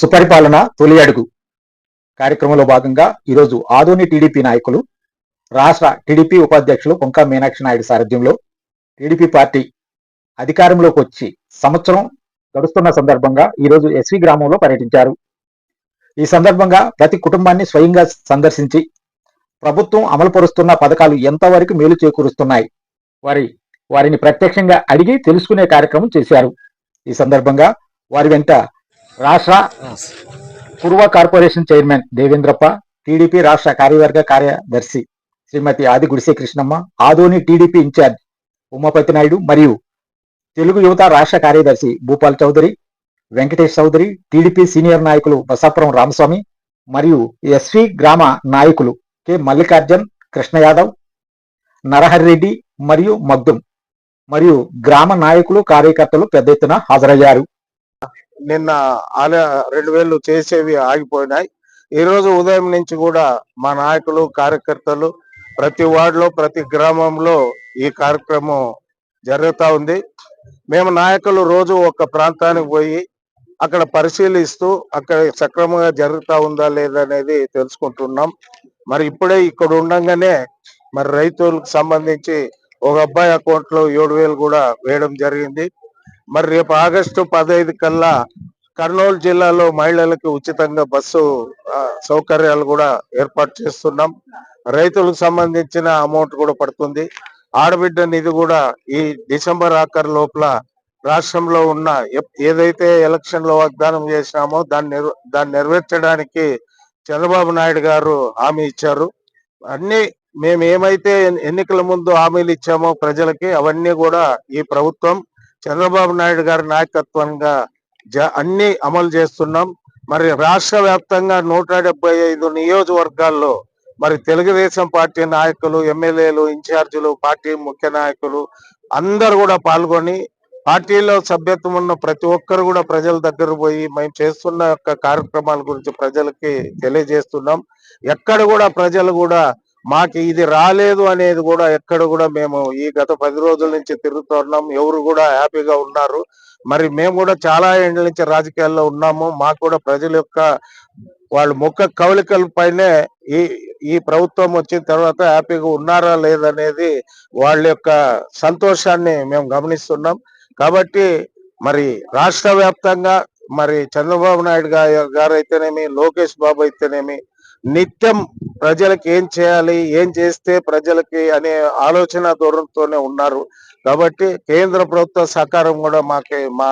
సుపరిపాలన తొలి అడుగు కార్యక్రమంలో భాగంగా ఈరోజు ఆదోని టీడీపీ నాయకులు రాష్ట్ర టీడీపీ ఉపాధ్యక్షులు కొంకా మీనాక్షి నాయుడు సారథ్యంలో టీడీపీ పార్టీ అధికారంలోకి వచ్చి సంవత్సరం గడుస్తున్న సందర్భంగా ఈరోజు ఎస్వి గ్రామంలో పర్యటించారు. ఈ సందర్భంగా ప్రతి కుటుంబాన్ని స్వయంగా సందర్శించి ప్రభుత్వం అమలుపరుస్తున్న పథకాలు ఎంతవరకు మేలు చేకూరుస్తున్నాయి వారి వారిని ప్రత్యక్షంగా అడిగి తెలుసుకునే కార్యక్రమం చేశారు. ఈ సందర్భంగా వారి వెంట రాష్ట్ర పూర్వ కార్పొరేషన్ చైర్మన్ దేవేంద్రప్ప టీడీపీ రాష్ట్ర కార్యవర్గ కార్యదర్శి శ్రీమతి ఆది గుడిసే కృష్ణమ్మ ఆదోని టీడీపీ ఇన్ఛార్జ్ ఉమాపతి నాయుడు మరియు తెలుగు యువత రాష్ట్ర కార్యదర్శి భూపాల్ చౌదరి వెంకటేష్ చౌదరి టీడీపీ సీనియర్ నాయకులు బసాపురం రామస్వామి మరియు ఎస్వి గ్రామ నాయకులు కె మల్లికార్జున్ కృష్ణ యాదవ్ నరహరి రెడ్డి మరియు మగ్దుం మరియు గ్రామ నాయకులు కార్యకర్తలు పెద్ద ఎత్తున హాజరయ్యారు. నిన్న ఆలయ రెండు వేలు చేసేవి ఆగిపోయినాయి. ఈ రోజు ఉదయం నుంచి కూడా మా నాయకులు కార్యకర్తలు ప్రతి వార్డులో ప్రతి గ్రామంలో ఈ కార్యక్రమం జరుగుతా ఉంది. మేము నాయకులు రోజు ఒక ప్రాంతానికి పోయి అక్కడ పరిశీలిస్తూ అక్కడ సక్రమంగా జరుగుతా ఉందా లేదా అనేది తెలుసుకుంటున్నాం. మరి ఇప్పుడే ఇక్కడ ఉండగానే మరి రైతులకు సంబంధించి ఒక అబ్బాయి అకౌంట్లో ఏడు వేలు కూడా వేయడం జరిగింది. మరి రేపు ఆగస్టు పదహైదు కల్లా కర్నూలు జిల్లాలో మహిళలకు ఉచితంగా బస్సు సౌకర్యాలు కూడా ఏర్పాటు చేస్తున్నాం. రైతులకు సంబంధించిన అమౌంట్ కూడా పడుతుంది. ఆడబిడ్డ నిధి కూడా ఈ డిసెంబర్ ఆఖరు లోపల రాష్ట్రంలో ఉన్న ఏదైతే ఎలక్షన్లో వాగ్దానం చేసినామో దాన్ని దాన్ని నెరవేర్చడానికి చంద్రబాబు నాయుడు గారు హామీ ఇచ్చారు. అన్ని మేము ఏమైతే ఎన్నికల ముందు హామీలు ఇచ్చామో ప్రజలకి అవన్నీ కూడా ఈ ప్రభుత్వం చంద్రబాబు నాయుడు గారి నాయకత్వంగా జ- అన్ని అమలు చేస్తున్నాం. మరి రాష్ట్ర వ్యాప్తంగా నూట డెబ్బై ఐదు నియోజకవర్గాల్లో మరి తెలుగుదేశం పార్టీ నాయకులు ఎమ్మెల్యేలు ఇన్ఛార్జీలు పార్టీ ముఖ్య నాయకులు అందరు కూడా పాల్గొని పార్టీలో సభ్యత్వం ఉన్న ప్రతి ఒక్కరు కూడా ప్రజల దగ్గర పోయి మేము చేస్తున్న యొక్క కార్యక్రమాల గురించి ప్రజలకి తెలియజేస్తున్నాం. ఎక్కడ కూడా ప్రజలు కూడా మాకు ఇది రాలేదు అనేది కూడా ఎక్కడ కూడా మేము ఈ గత పది రోజుల నుంచి తిరుగుతున్నాం ఎవరు కూడా హ్యాపీగా ఉన్నారు. మరి మేము కూడా చాలా ఏళ్ళ నుంచి రాజకీయాల్లో ఉన్నాము. మాకు కూడా ప్రజల యొక్క వాళ్ళ ముఖ కవలికల పైనే ఈ ఈ ప్రభుత్వం వచ్చిన తర్వాత హ్యాపీగా ఉన్నారా లేదనేది వాళ్ళ యొక్క సంతోషాన్ని మేము గమనిస్తున్నాం. కాబట్టి మరి రాష్ట్ర వ్యాప్తంగా మరి చంద్రబాబు నాయుడు గారు అయితేనేమి లోకేష్ బాబు అయితేనేమి నిత్యం ప్రజలకు ఏం చేయాలి ఏం చేస్తే ప్రజలకి అనే ఆలోచన ధోరణితోనే ఉన్నారు. కాబట్టి కేంద్ర ప్రభుత్వ సహకారం కూడా మాకే మా